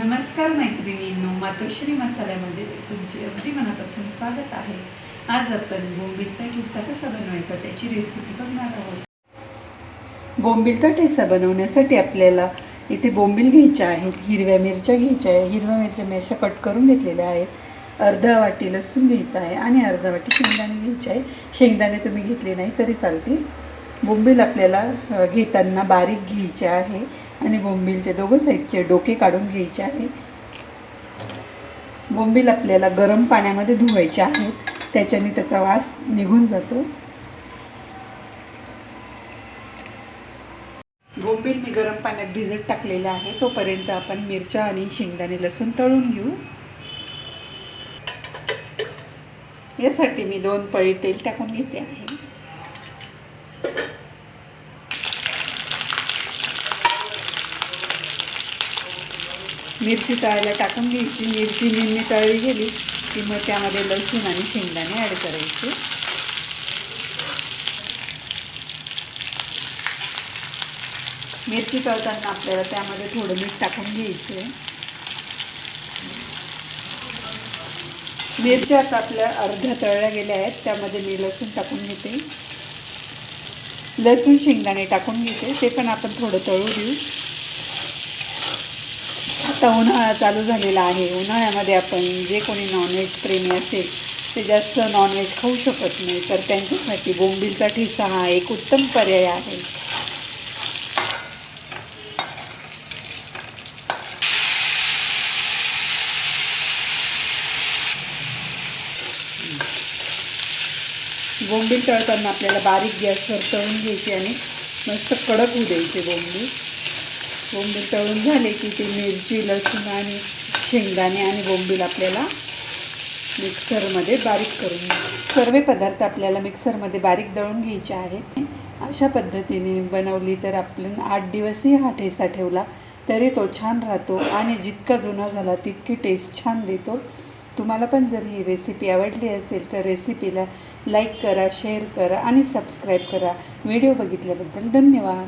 नमस्कार मैत्रिणींनो मातोश्री मसाल्यामध्ये तुमचे अगदी मनापासून स्वागत आहे. आज आपण बोंबीलचा ठेसा कसा बनवायचा त्याची रेसिपी बघणार आहोत. बोंबीलचा ठेसा बनवण्यासाठी आपल्याला इथे बोंबील घ्यायच्या आहेत हिरव्या मिरच्या घ्यायच्या आहेत हिरव्या मिरच्या मी अशा कट करून घेतलेल्या आहेत. अर्धा वाटी लसूण घ्यायचा आहे आणि अर्धा वाटी शेंगदाणे घ्यायचे आहे. शेंगदाणे तुम्ही घेतले नाही तरी चालतील. बोंबील आपल्याला घेताना बारीक घ्यायचे आहे. आणि बोंबीलचे दोघं साईडचे डोके काढून घ्यायचे आहे बोंबील आपल्याला गरम पाण्यामध्ये धुवायचे आहेत. त्याच्याने त्याचा वास निघून जातो. बोंबील मी गरम पाण्यात भिजत टाकलेलं आहे. तोपर्यंत आपण मिरच्या आणि शेंगदाणे लसूण तळून घेऊ. यासाठी मी दोन पळी तेल टाकून घेते आहे. मिरची तळायला टाकून घ्यायची. मिरची निम्मी तळली गेली की मग त्यामध्ये लसूण आणि शेंगदाणे ॲड करायचे. मिरची तळताना आपल्याला त्यामध्ये थोडं मीठ टाकून घ्यायचं मिरच्या आता आपल्या अर्ध्या तळल्या गेल्या आहेत. त्यामध्ये मी लसूण टाकून घेते. लसूण शेंगदाणे टाकून घेते. ते पण आपण थोडं तळू देऊ. आता उन्हाळा चालू झालेला आहे. उन्हाळ्यामध्ये आपण जे कोणी नॉनव्हेज प्रेमी असेल ते जास्त नॉनव्हेज खाऊ शकत नाही. तर त्यांच्यासाठी बोंबीलचा ठिसा हा एक उत्तम पर्याय आहे. बोंबील तळताना आपल्याला बारीक गॅसवर तळून घ्यायची आणि मस्त कडक होऊ द्यायचे बोंबील. बोंबील तळून झाले की ते मिरची लसूण आणि शेंगदाणे आणि बोंबील आपल्याला मिक्सरमध्ये बारीक करून सर्व पदार्थ आपल्याला मिक्सरमध्ये बारीक दळून घ्यायचे आहेत. अशा पद्धतीने बनवली तर आपण आठ दिवसही हा ठेसा ठेवला तरी तो छान राहतो आणि जितका जुना झाला तितकी टेस्ट छान देतो. तुम्हाला पण जर ही रेसिपी आवडली असेल तर रेसिपीला लाईक करा शेअर करा आणि सबस्क्राईब करा. व्हिडिओ बघितल्याबद्दल धन्यवाद.